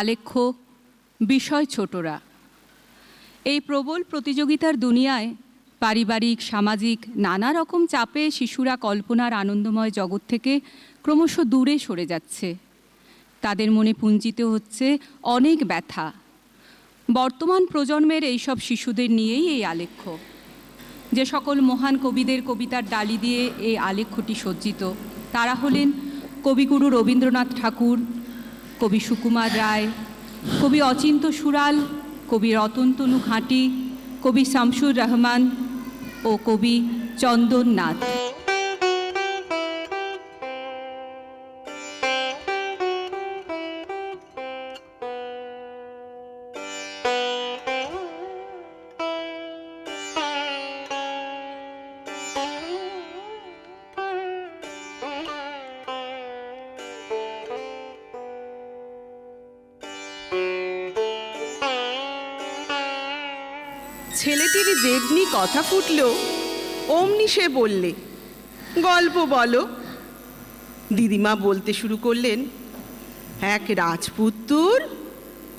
আলেখ্য, বিষয় ছোটরা। এই প্রবল প্রতিযোগিতার দুনিয়ায় পারিবারিক, সামাজিক, নানা রকম চাপে শিশুরা কল্পনার আনন্দময় জগৎ থেকে ক্রমশ দূরে সরে যাচ্ছে। তাদের মনে পুঞ্জিত হচ্ছে অনেক ব্যথা। বর্তমান প্রজন্মের এইসব শিশুদের নিয়েই এই আলেখ্য। যে সকল মহান কবিদের কবিতার ডালি দিয়ে এই আলেখ্যটি সজ্জিত, তারা হলেন কবিগুরু রবীন্দ্রনাথ ঠাকুর কবি সুকুমার রায়, কবি অচিন্ত সুরাল, কবি রতন তনু ঘাঁটি, কবি শামসুর রহমান ও কবি চন্দন যেমনি কথা ফুটল। অমনি সে বললে, গল্প বলো। দিদিমা বলতে শুরু করলেন, এক রাজপুত্তুর,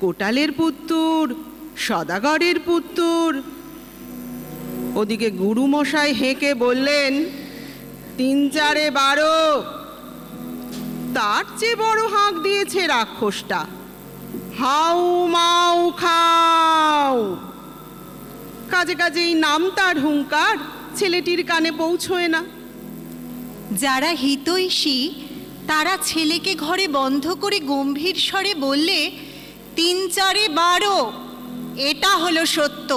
কোটালের পুত্তুর, সদাগরের পুত্তুর। ওদিকে গুরু মশাই হেঁকে বললেন, তিন চারে বারো। তার চেয়ে বড় হাঁক দিয়েছে রাক্ষসটা। হাউ মাউ খাও। কাজে কাজে এই নাম তার হুঙ্কার ছেলেটির কানে পৌঁছয় না। যারা হিতৈষী তারা ছেলেকে ঘরে বন্ধ করে গম্ভীর স্বরে বললে তিন চারে বারো এটা হলো সত্য।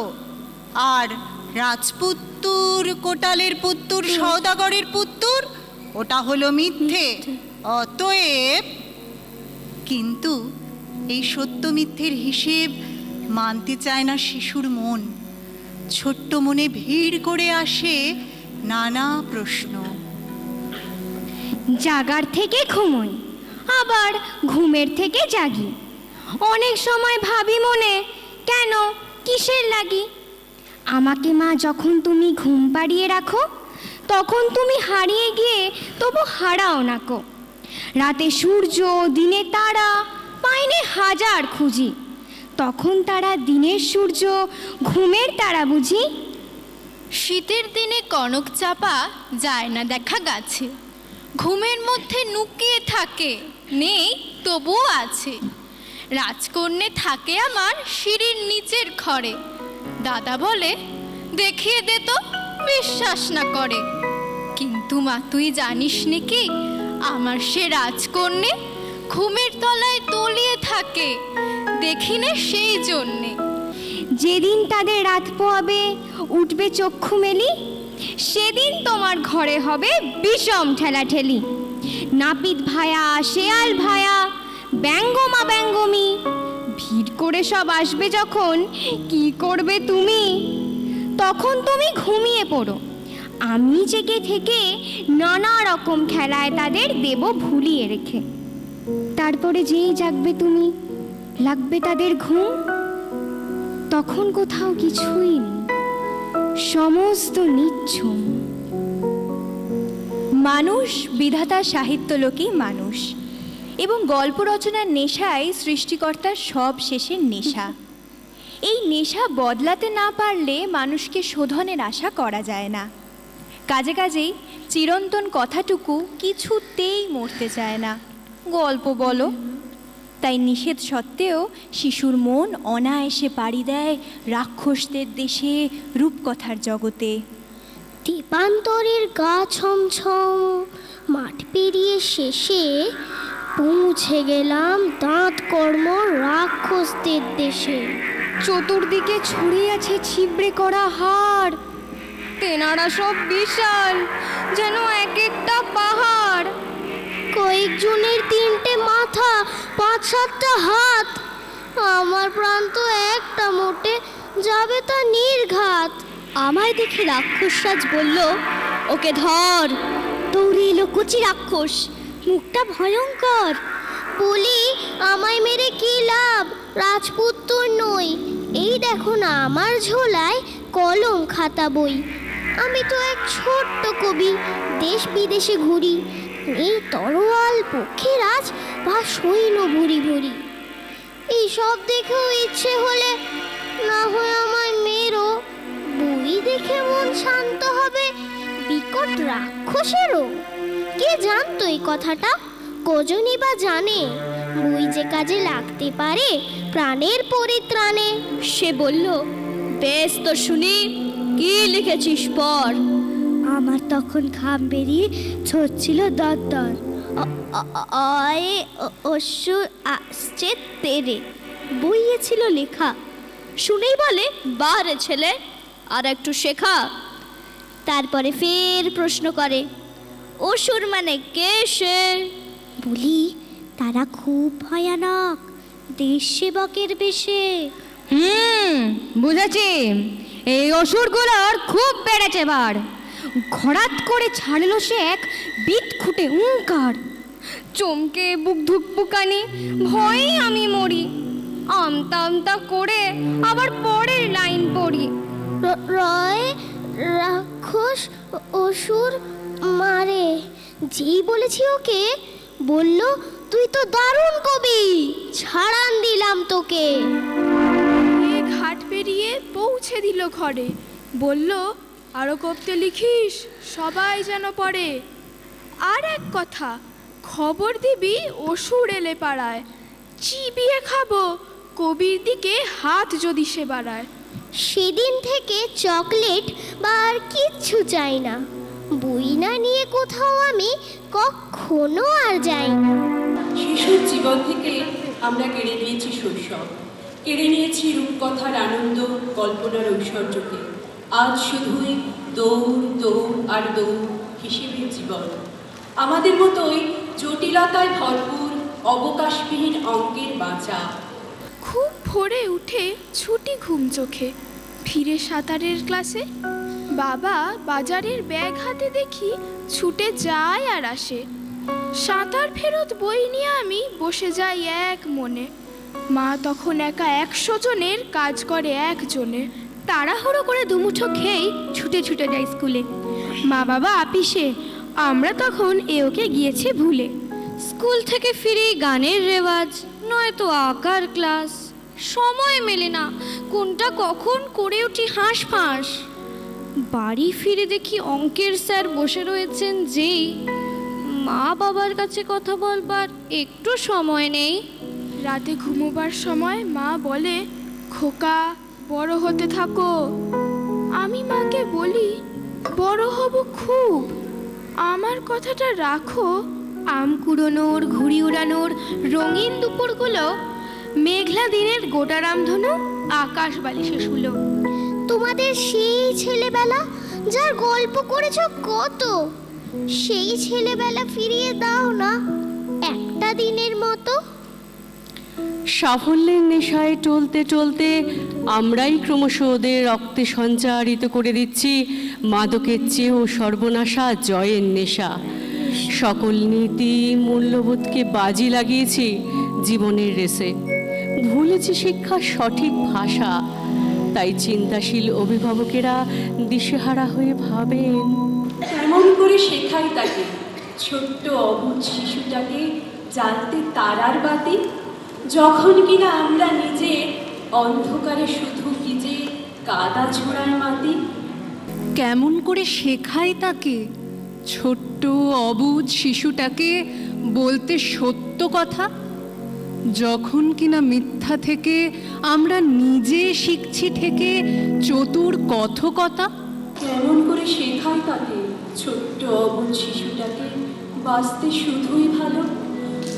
আর রাজপুত্তুর কোটালের পুত্তুর সৌদাগরের পুত্তুর ওটা হলো মিথ্যে। অতএব কিন্তু এই সত্য মিথ্যের হিসেব মানতে চায় না শিশুর মন। ছোট্ট মনে ভিড় করে আসে নানা প্রশ্ন। জাগার থেকে ঘুমোই, আবার ঘুমের থেকে জাগি। অনেক সময় ভাবি মনে, কেন, কিসের লাগি? আমাকে মা, যখন তুমি ঘুম পাড়িয়ে রাখো, তখন তুমি হারিয়ে গিয়ে তবু হারাও না কো। রাতে সূর্য, দিনে তারা, পাইনে হাজার খুঁজি। তখন তারা দিনের সূর্য, ঘুমের তারা বুঝি? শীতের দিনে কনক চাপা যায় না দেখা গাছে। ঘুমের মধ্যে নুকিয়ে থাকে, নেই তবুও আছে। রাজকন্যে থাকে আমার সিঁড়ির নিচের ঘরে। দাদা বলে, দেখিয়ে দে তো, বিশ্বাস না করে। কিন্তু মা, তুই জানিস নাকি আমার সে রাজকন্যে ঘুমের তলায় তলিয়ে থাকে। দেখিনে সেই জন্যে। যেদিন তাদের রাত পোয়াবে উঠবে চক্ষু মেলি, সেদিন তোমার ঘরে হবে বিষম ঠেলাঠেলি। নাপিত ভায়া, শেয়াল ভায়া, ব্যঙ্গমা ব্যঙ্গমি, ভিড় করে সব আসবে যখন, কি করবে তুমি? তখন তুমি ঘুমিয়ে পড়ো। আমি জেগে থেকে নানা রকম খেলায় তাদের দেব ভুলিয়ে রেখে। তারপরে যেই জাগবে তুমি লাগবে তাদের ঘুম? তখন কোথাও কিছুই নেই। সমস্ত নিচ্ছুম। মানুষ, বিধাতা সাহিত্যলোকী মানুষ। এবং গল্প রচনার নেশাই সৃষ্টিকর্তার সব শেষের নেশা। এই নেশা বদলাতে না পারলে মানুষকে শোধনের আশা করা যায় না। কাজে কাজেই চিরন্তন কথাটুকু কিছুতেই মরতে চায় না। গল্প বলো। তাই নিষেধ সত্ত্বেও শিশুর মন অনায়াসে পাড়ি দেয় রাক্ষসদের দেশে রূপকথার জগতে। দীপান্তরের গা ছমছম মাঠ পেরিয়ে শেষে পৌঁছে গেলাম দাঁত কর্ম রাক্ষসদের দেশে। চতুর্দিকে ছড়িয়ে আছে ছিবড়ে করা হাড়। তেনারা সব বিশাল যেন এক একটা পাহাড়। কয়েকজনের তিনটে মাথা, পাঁচ সাতটা হাত। আমার প্রাণ তো একটা মোটে, যাবে তা নির্ঘাত। আমায় দেখে রাক্ষসরাজ বলল, ওকে ধর দৌড়ে এলো কুচি রাক্ষস, মুখটা ভয়ঙ্কর। বলি, আমায় মেরে কি লাভ? রাজপুত্তর নই। এই দেখো না, আমার ঝোলায় কলম খাতা বই। আমি তো এক ছোট্ট কবি, দেশ বিদেশে ঘুরি। এই তরোয়াল পক্ষীরাজ বা সৈন্য ভুরি ভুরি এই সব দেখেও ইচ্ছে হলে না হয় আমায় মেরো। বই দেখে মন শান্ত হবে, বিকট রাক্ষসেরও। কে জানতো এই কথাটা? কজনই বা জানে? বই যে কাজে লাগতে পারে প্রাণের পরিত্রাণে। সে বলল, বেশ তো শুনি, কি লিখেছিস পর? আমার তখন ঘাম বেরিয়ে ঝরছিল দরদর অয় অসুর আসছে তেরে। বইয়ে ছিল লেখা। শুনেই বলে বারে ছেলে, আর একটু শেখা। তারপরে ফের প্রশ্ন করে, অসুর মানে কে সে? বলি, তারা খুব ভয়ানক, দেশ সেবকের বেশে। হুম, বুঝেছি। এই অসুরগুলোর খুব বেড়েছে এবার। ঘরাত করে ছাড়লো সে এক বিট খুঁটে উঙ্কার। চমকে বুক ধুকপুকানি ভয়ে আমি মরি। আমতা আমতা করে আবার পরের লাইন পড়ি। রয় রাক্ষস অসুর মারে। যেই বলেছি ওকে বলল তুই তো দারুণ কবি ছাড়ান দিলাম তোকে। ঘাট পেরিয়ে পৌঁছে দিল ঘরে। বলল আরও কবতে লিখিস, সবাই যেন পড়ে। আর এক কথা, খবর দিবি অসুর এলে পাড়ায়। চিবিয়ে খাব, কবির দিকে হাত যদি সে বাড়ায়। সেদিন থেকে চকলেট বা আর কিচ্ছু চাই না। বই না নিয়ে কোথাও আমি কখনো আর যাই না। শিশুর জীবন থেকে আমরা কেড়ে নিয়েছি শৈশব। কেড়ে নিয়েছি রূপকথার আনন্দ, কল্পনার ঐশ্বর্যকে। আজ শুধুই দৌড় দৌড় আর দৌড় হিসেবে জীবন। আমাদের মতোই জটিলতায় ভরপুর, অবকাশবিহীন অঙ্কের বাঁচা। খুব ভোরে উঠে ছুটি ঘুম চোখে। ফিরে সাঁতারের ক্লাসে? বাবা বাজারের ব্যাগ হাতে দেখি ছুটে যায় আর আসে। সাঁতার ফেরত বই নিয়ে আমি বসে যাই এক মনে। মা তখন একা একশো জনের, কাজ করে একজনে তাড়াহুড়ো করে দুমুঠো খেয়েই ছুটে ছুটে যায় স্কুলে। মা বাবা আপিসে, আমরা তখন এ ওকে গিয়েছে ভুলে। স্কুল থেকে ফিরে গানের রেওয়াজ, নয়তো আঁকার ক্লাস। সময় মেলে না, কোনটা কখন করে উঠি হাঁস ফাঁস বাড়ি ফিরে দেখি অঙ্কের স্যার বসে রয়েছেন যেই মা বাবার কাছে কথা বলবার একটু সময় নেই। রাতে ঘুমোবার সময় মা বলে, খোকা বড় হতে থাকো। আমি মাকে বলি, বড় হব খুব। আমার কথাটা রাখো। আম কুড়োনোর, ঘুড়ি উড়ানোর, রঙিন দুপুরগুলো, মেঘলা দিনের গোটা রামধনু, আকাশ বালিশে শুলো। তোমাদের সেই ছেলেবেলা, যার গল্প করেছ কত? সেই ছেলেবেলা ফিরিয়ে দাও না, একটা দিনের মতো। সাফল্যের নেশায় টলতে টলতে আমরাই ক্রমশ ওদের রক্তে সঞ্চারিত করে দিচ্ছি মাদকের চেয়েও সর্বনাশা জয়ের নেশা। সকল নীতি মূল্যবোধকে বাজি লাগিয়েছি জীবনের রেসে। ভুলেছি শিক্ষার সঠিক ভাষা, তাই চিন্তাশীল অভিভাবকেরা দিশেহারা হয়ে ভাবেন। কেমন করে শেখাই তাকে, ছোট্ট অবুঝ শিশুটাকে জ্বালতে তারার বাতি যখন কিনা আমরা নিজে অন্ধকারে শুধু ভিজে কাদা ছোড়ার মাটি কেমন করে শেখায় তাকে? ছোট্ট অবুঝ শিশুটাকে বলতে সত্য কথা? যখন কিনা মিথ্যা থেকে আমরা নিজে শিখছি থেকে চতুর কথকতা? কেমন করে শেখায় তাকে ছোট্ট অবুঝ শিশুটাকে বাঁচতে শুধুই ভালো?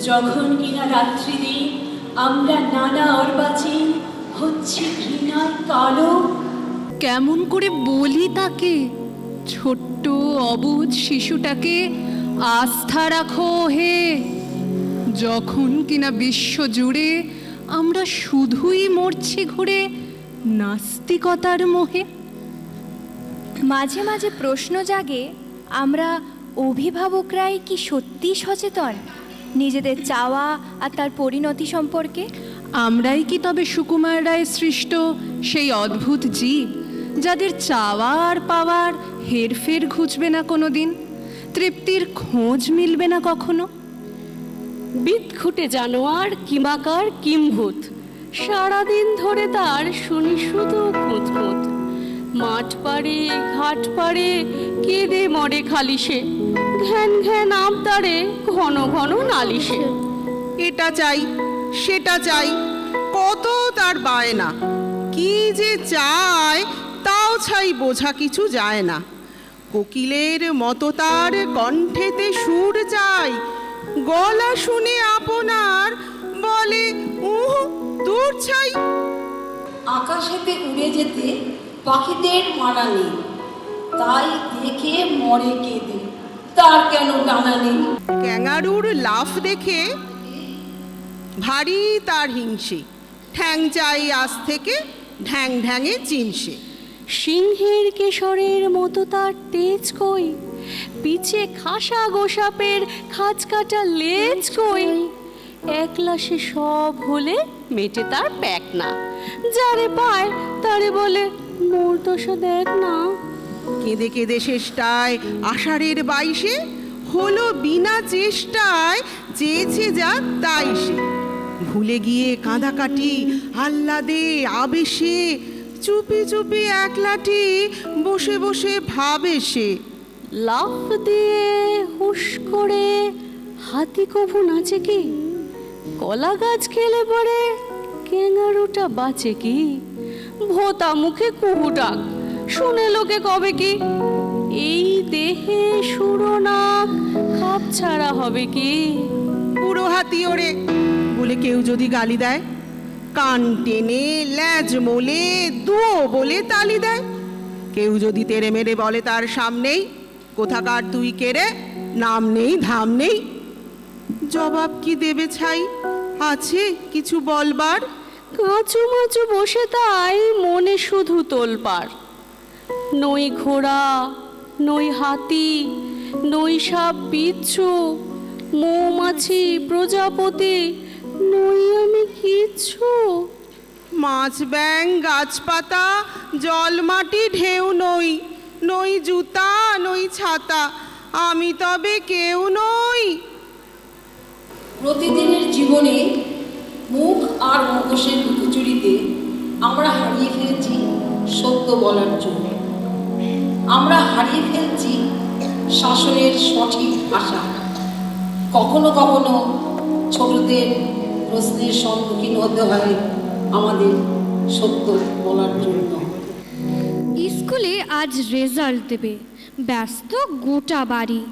যখন কিনা রাত্রি দিন আমরা নানা অর্বাচীন হচ্ছে ঘৃণায় কালো কেমন করে বলি তাকে? ছোট্ট অবুঝ শিশুটাকে আস্থা রাখো হে। যখন কিনা বিশ্ব জুড়ে আমরা শুধুই মরছি ঘুরে নাস্তিকতার মোহে। মাঝে মাঝে প্রশ্ন জাগে আমরা অভিভাবকরাই কি সত্যি সচেতন? নিজেদের চাওয়া আর তার পরিণতি সম্পর্কে? আমরাই কি তবে সুকুমার রায় সৃষ্ট সেই অদ্ভুত জীব যাদের চাওয়া আর পাওয়ার হেরফের ঘুচবে না কোনো দিন তৃপ্তির খোঁজ মিলবে না কখনো? বিদ খুঁটে জানোয়ার কিমাকার কিমভূত। সারাদিন ধরে তার শুনি শুধু খুঁত খুঁত মাঠ পাড়ে ঘাট পাড়ে কেঁদে মরে খালিসে ঘ্যান ঘ্যান আবদারে ঘন ঘন নালিশে। এটা চাই সেটা চাই কত তার বায়না। কি যে চায় তাও ছাই বোঝা কিছু যায় না। কোকিলের মতো তার কণ্ঠেতে সুর চাই গলা শুনে আপনার বলে উহ দূর ছাই। আকাশেতে উড়ে যেতে পাখিদের মানা নেই তাই দেখে মরে কেঁদে তার কেন ডানা নেই ক্যাঙারুর লাফ দেখে ভারী তার হিংসে ঠ্যাং চাই আজ থেকে ঢ্যাং ঢ্যাঙে চিনসে। সিংহের কেশরের মতো তার তেজ কই? পিছে খাসা গোসাপের খাঁচ কাটা লেজ কই? একলা সে সব হলে মেটে তার প্যাক না। যারে পায় তারে বলে মোর দশা দেখ না। কেঁদে কেঁদে শেষটায় আষাঢ়ের বাইশে হলো বিনা চেষ্টায় চেয়েছে যা তাই সে। ভুলে গিয়ে কাঁদা কাঁদাকাটি আহ্লাদে, আবেশে, চুপি চুপি একলাটি বসে বসে ভাবে সে। লাফ দিয়ে হুশ করে হাতি কভু নাচে কি? কলা গাছ খেলে পড়ে ক্যাঙ্গারুটা বাঁচে কি? ভোতা মুখে কুহু ডাক শুনে লোকে কবে কি? এই দেহে সুরনাক খাপ ছাড়া হবে কি? পুরো হাতি ওরে বলে কেউ যদি গালি দেয়? কান টেনে ল্যাজ মোলে দুও বলে তালি দেয়? কেউ যদি তেরে মেরে বলে তার সামনেই কোথাকার তুই কেড়ে নাম নেই ধাম নেই? জবাব কি দেবে ছাই? আছে কিছু বলবার? কাঁচু মাচু বসে তাই মনে শুধু তোলপার নই ঘোড়া নই হাতি নই সাপ বিচ্ছু মৌমাছি প্রজাপতি নই আমি কিচ্ছু। মাছ ব্যাং গাছপাতা জল মাটি ঢেউ নই নই জুতা নই ছাতা আমি তবে কেউ নই। প্রতিদিনের জীবনে মুখ আর মুখোশের লুকোচুরিতে আমরা হারিয়ে ফেলছি সত্য বলার জন্য। আমরা হারিয়ে ফেলছি শাসনের সঠিক ভাষা। কখনো কখনো ছোটদের প্রশ্নের সম্মুখীন হতে হয় আমাদের সত্য বলার জন্য। স্কুলে আজ রেজাল্ট দেবে। ব্যস্ত গোটা বাড়ি।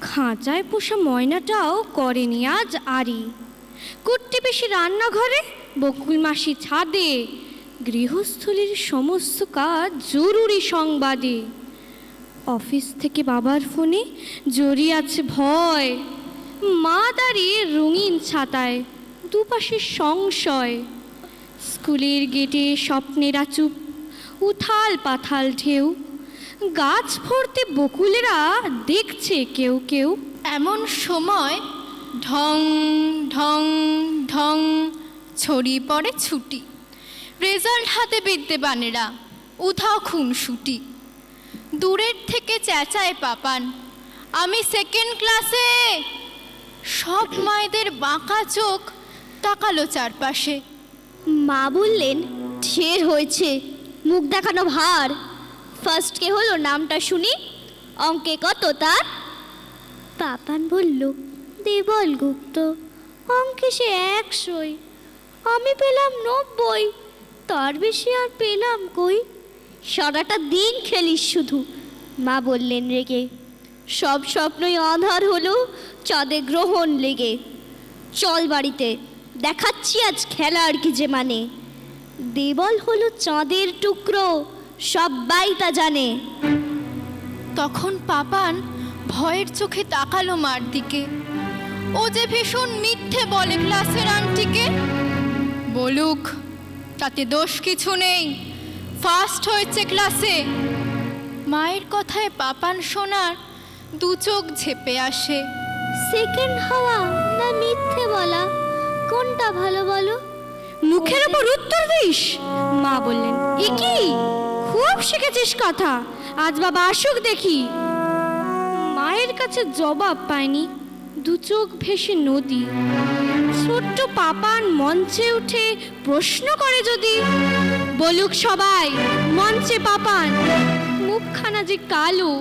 খাঁচায় পোষা ময়নাটাও করেনি আজ আরি। কুট্টি বেশি রান্নাঘরে বকুল মাসি ছাদে। গৃহস্থলীর সমস্ত কাজ জরুরি সংবাদে। অফিস থেকে বাবার ফোনে জড়িয়ে আছে ভয়। মা দাঁড়িয়ে রঙিন ছাতায়, দুপাশে সংশয়। স্কুলের গেটে স্বপ্নেরা চুপ, উথাল পাথাল ঢেউ। গাছ ভর্তি বকুলেরা দেখছে কেউ কেউ। এমন সময় ঢং ঢং ঢং, ছড়িয়ে পড়ে ছুটি। রেজাল্ট হাতে বিদ্যে বানেরা উধাও খুনসুটি। দূরের থেকে চেঁচায় পাপান। আমি সেকেন্ড ক্লাসে সব মায়েদের বাঁকা চোখ তাকালো চারপাশে। মা বললেন ঢের হয়েছে মুখ দেখানো ভার। ফার্স্ট কে হলো নামটা শুনি অঙ্কে কত তার? পাপান বলল দেবল গুপ্ত অঙ্কে সে একশোই। আমি পেলাম নব্বই তার বেশি আর পেলাম কই? সারাটা দিন খেলিস শুধু। মা বললেন, রেগে, সব স্বপ্নই আধার হলো চাঁদে গ্রহণ লেগে। চল বাড়িতে, দেখাচ্ছি আজ খেলা আর কি যে মানে। দেবল হলো চাঁদের টুকরো সবাই তা জানে। তখন পাপান ভয়ের চোখে তাকালো মার দিকে। ও যে ভীষণ মিথ্যে বলে ক্লাসের আন্টিকে। বলুক, তাতে দোষ কিছু নেই। ফার্স্ট হয়েছে ক্লাসে। মায়ের কথায় পাপান শোনার দু চোখ ঝেপে আসে। সেকেন্ড হওয়া না মিথ্যে বলা? কোনটা ভালো বলো? মুখের ওপর উত্তর দিস। মা বললেন এ কি? খুব শিখেছিস কথা। আজ বাবা আসুক দেখি। মায়ের কাছে জবাব পায়নি। দু চোখ ভেসে নদী। ছোট্ট পাপান মঞ্চে উঠে প্রশ্ন করে যদি। বলুক সবাই, মঞ্চে পাপান। মুখখানা যে কালো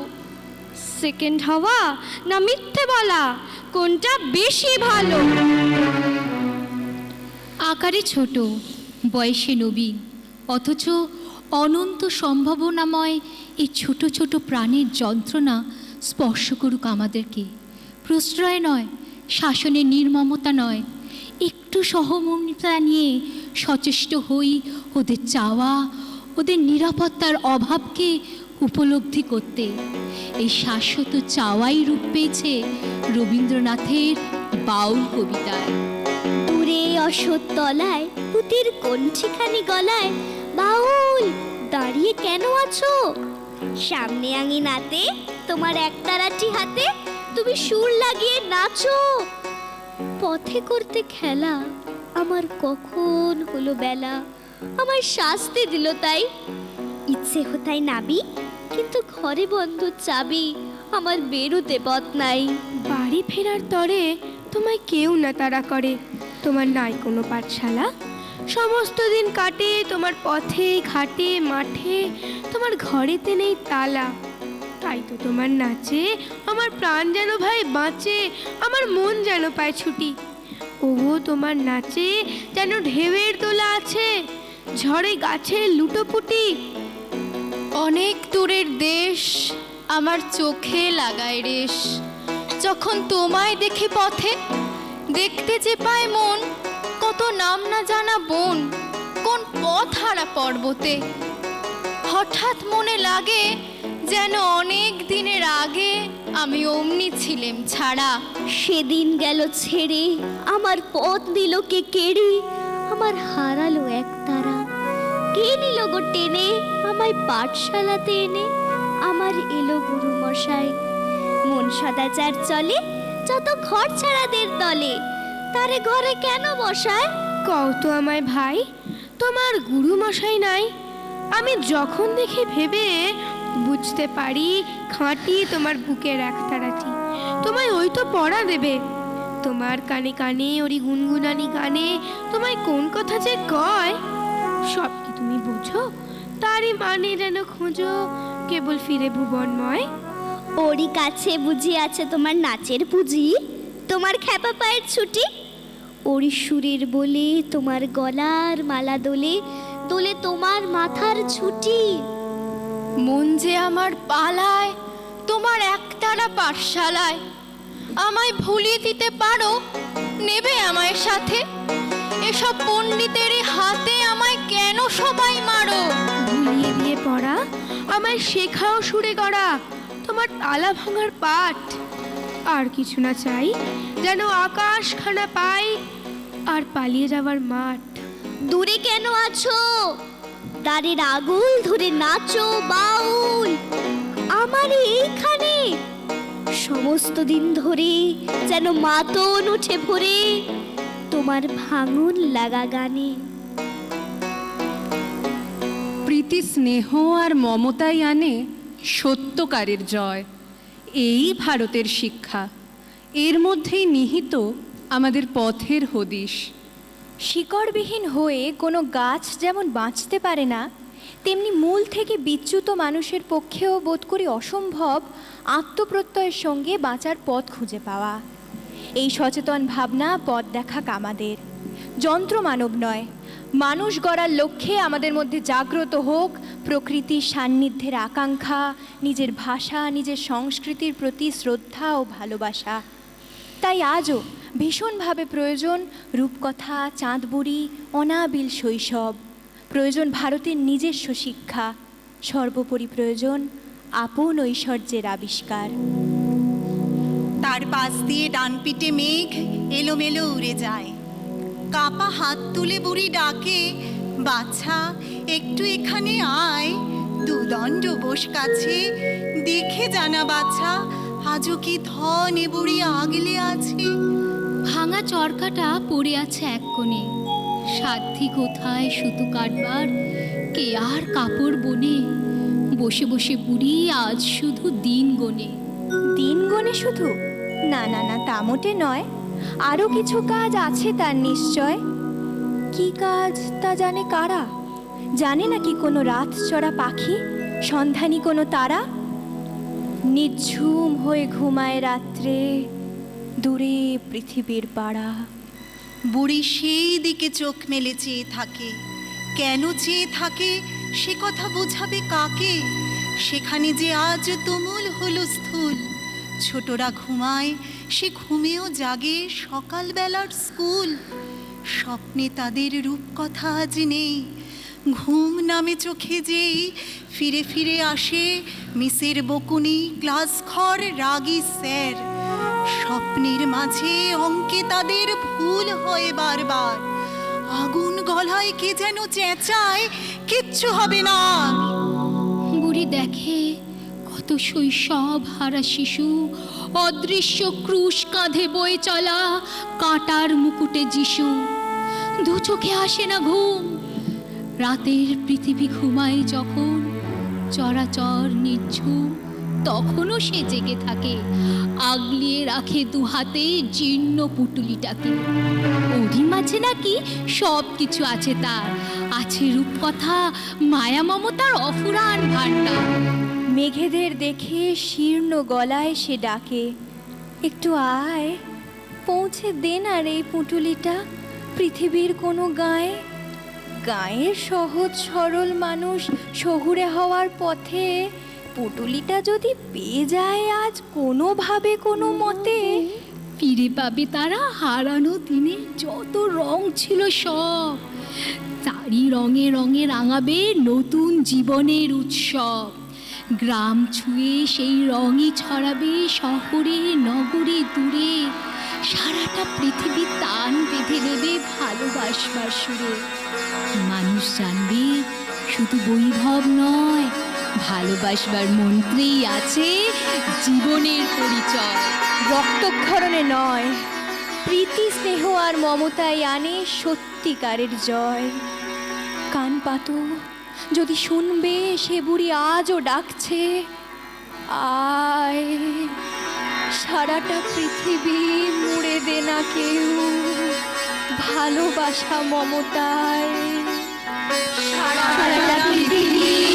সেকেন্ড হওয়া না মিথ্যে বলা, কোনটা বেশি ভালো? আকারে ছোট, বয়সে নবীন, অথচ অনন্ত সম্ভাবনাময় এই ছোট ছোট প্রাণের যন্ত্রণা স্পর্শ করুক আমাদেরকে। প্রশ্রয় নয়, শাসনের নির্মমতা নয় একটু সহমর্মিতা নিয়ে সচেষ্ট হই ওদের চাওয়া, ওদের নিরাপত্তার অভাবকে উপলব্ধি করতে। এই শাশ্বত চাওয়াই রূপ পেয়েছে রবীন্দ্রনাথের বাউল কবিতায়। দূরে অসৎ তলায়, পুতির কণ্ঠিখানি গলায়, বাউল, দাঁড়িয়ে কেন আছো? সামনে আঙিনাতে, তোমার একতারাটি হাতে, তুমি সুর লাগিয়ে নাচো। পথে করতে খেলা আমার কখন হলো বেলা? আমার শাস্তি দিল তাই। ইচ্ছে হতাই নাবি কিন্তু ঘরে বন্ধ চাবি আমার বেরোতে পথ নাই। বাড়ি ফেরার তরে তোমায় কেউ না তারা করে। তোমার নাই কোনো পাঠশালা। সমস্ত দিন কাটে, তোমার পথে ঘাটে, মাঠে, তোমার ঘরেতে নেই তালা। তাই তো তোমার নাচে আমার প্রাণ যেন ভাই বাঁচে, আমার মন যেন পায় ছুটি। ওগো, তোমার নাচে যেন ঢেউয়ের তোলা আছে, ঝড়ে গাছের লুটোপুটি অনেক দূরের দেশ আমার চোখে লাগায় রেশ। যখন তোমায় দেখে পথে, দেখতে যে পায় মন, কত নাম না জানা বোন, কোন পথ হারা পর্বতে। হঠাৎ মনে লাগে যেন অনেক দিনের আগে আমি অমনি ছিলাম ছাড়া। সেদিন গেল ছেড়ে আমার পথ দিল কে কেড়ে আমার হারালো এক তারা। কে নিল গো টেনে আমায় পাঠশালাতে এনে আমার এলো গুরু মশাই মন সদাচার চলে যত ঘর ছাড়াদের দলে। তারে ঘরে কেন বসায়? কও তো আমায় ভাই তোমার গুরু মশাই নাই। আমি যখন দেখি ভেবে বুঝতে পারি, খাঁটি তোমার বুকের একতারাটি। তোমায় ওই তো পড়া দেবে। তোমার কানে কানে, ওরি গুনগুনানি গানে তোমায় কোন কথা যে কয়? সব কি তুমি বোঝো? তারই মানে যেন খোঁজো, কেবল ফিরে ভুবনময়। ওরই কাছে বুঝি আছে তোমার নাচের পুঁজি, তোমার খ্যাপা পায়ের ছুটি। ওরি সুরের বলে তোমার গলার মালা দোলে দোলে তোমার মাথার ছুটি। মন যে আমার পালায় তোমার একতারা পাঠশালায়। আমায় ভুলিয়ে দিতে পারো নেবে আমায় সাথে। এসব পণ্ডিতের হাতে আমায় কেন সবাই মারো? ভুলিয়ে দিয়ে পড়া আমায় শেখাও সুরে গড়া তোমার তালা ভাঙার পাঠ। আর কিছু না চাই যেন আকাশখানা পাই আর পালিয়ে যাওয়ার মাঠ। দূরে কেন আছো? দাঁড়ের আগুল ধরে নাচো বাউল। আমার এইখানে সমস্ত দিন ধরে যেন মাতন উঠে ভরে তোমার ভাঙন লাগা গানে। প্রীতি স্নেহ আর মমতাই আনে সত্যকারের জয়। এই ভারতের শিক্ষা। এর মধ্যেই নিহিত আমাদের পথের হদিশ। শিকড়বিহীন হয়ে কোনো গাছ যেমন বাঁচতে পারে না, তেমনি মূল থেকে বিচ্যুত মানুষের পক্ষেও বোধ করি অসম্ভব আত্মপ্রত্যয়ের সঙ্গে বাঁচার পথ খুঁজে পাওয়া। এই সচেতন ভাবনা পথ দেখা আমাদের। যন্ত্র মানব নয়, মানুষ গড়ার লক্ষ্যে আমাদের মধ্যে জাগ্রত হোক প্রকৃতির সান্নিধ্যের আকাঙ্ক্ষা, নিজের ভাষা, নিজের সংস্কৃতির প্রতি শ্রদ্ধা ও ভালোবাসা। তাই আজও ভীষণভাবে প্রয়োজন রূপকথা, চাঁদবুড়ি, অনাবিল শৈশব। প্রয়োজন ভারতের নিজস্ব শিক্ষা। সর্বোপরি প্রয়োজন আপন ঐশ্বর্যের আবিষ্কার। তার পাশ দিয়ে ডান পিটে মেঘ এলোমেলো উড়ে যায়। কাপা হাত তুলে বুড়ি ডাকে, বাছা, একটু এখানে আয়। দুদণ্ড বস কাছে, দেখে জানা বাছা, আজও কি ধন বুড়ি আগলে আছে? ভাঙা চরকাটা পড়ে আছে এক কোণে। সাধ্যি কোথায় সুতো কাটবার? কে আর কাপড় বনে? বসে বসে বুড়ি আজ শুধু দিন গনে। দিন গণে শুধু? না না না, তা মোটে নয়। আরও কিছু কাজ আছে তার নিশ্চয়। কি কাজ তা জানে কারা? জানে নাকি কোনো রাত চড়া পাখি? সন্ধানী কোনো তারা? নিঝুম হয়ে ঘুমায় রাত্রে দূরে পৃথিবীর পাড়া। বুড়ি সেই দিকে চোখ মেলে চেয়ে থাকে। কেন চেয়ে থাকে? সে কথা বোঝাবে কাকে? সেখানে যে আজ তুমুল হলো স্থূল ছোটরা ঘুমায়, সে ঘুমেও জাগে সকালবেলার স্কুল। স্বপ্নে তাদের রূপকথা আজ নেই। ঘুম নামে চোখে যেই, ফিরে ফিরে আসে মিসের বকুনি ক্লাস ঘর রাগী স্যার। স্বপ্নের মাঝে অঙ্কে তাদের ভুল হয় বারবার। আগুন গলায় কে যেন চেঁচায়, কিচ্ছু হবে না। বুড়ি দেখে কত শৈশব হারা শিশু, অদৃশ্য ক্রুশ কাঁধে বয়ে চলা কাঁটার মুকুটে যিশু। দু চোখে আসে না ঘুম। রাতের পৃথিবী ঘুমায় যখন, চরাচর নির্ঝুম, তখনও সে জেগে থাকে। আগলিয়ে রাখে দু হাতে জীর্ণ পুটুলিটাকে। ওরই মাঝে নাকি? সব কিছু আছে তার। আছে রূপকথা, মায়া মমতার অফুরান ভাণ্ডার। মেঘেদের দেখে শীর্ণ গলায় সে ডাকে, একটু আয়, পৌঁছে দে না রে এই পুঁটুলিটা, পৃথিবীর কোনো গায়ে। গায়ের সহজ সরল মানুষ শহুরে হওয়ার পথে পুটুলিটা যদি পেয়ে যায় আজ কোনোভাবে কোনো মতে, ফিরে পাবে তারা হারানো দিনে যত রং ছিল সব। তারই রঙে রঙে রাঙাবে নতুন জীবনের উৎসব। গ্রাম ছুঁয়ে সেই রঙই ছড়াবে শহরে, নগরে, দূরে। সারাটা পৃথিবী তান বেঁধে দেবে ভালোবাসবার সুরে। মানুষ জানবে শুধু বৈভব নয় ভালোবাসবার মন্ত্রেই আছে জীবনের পরিচয়। রক্তক্ষরণে নয়, প্রীতি, স্নেহ আর মমতায় আনে সত্যিকারের জয়। কান পাতো, যদি শুনবে সে বুড়ি আজও ডাকছে, আয়, সারাটা পৃথিবী মুড়ে দে না কেউ। ভালোবাসা মমতায়, সারাটা পৃথিবী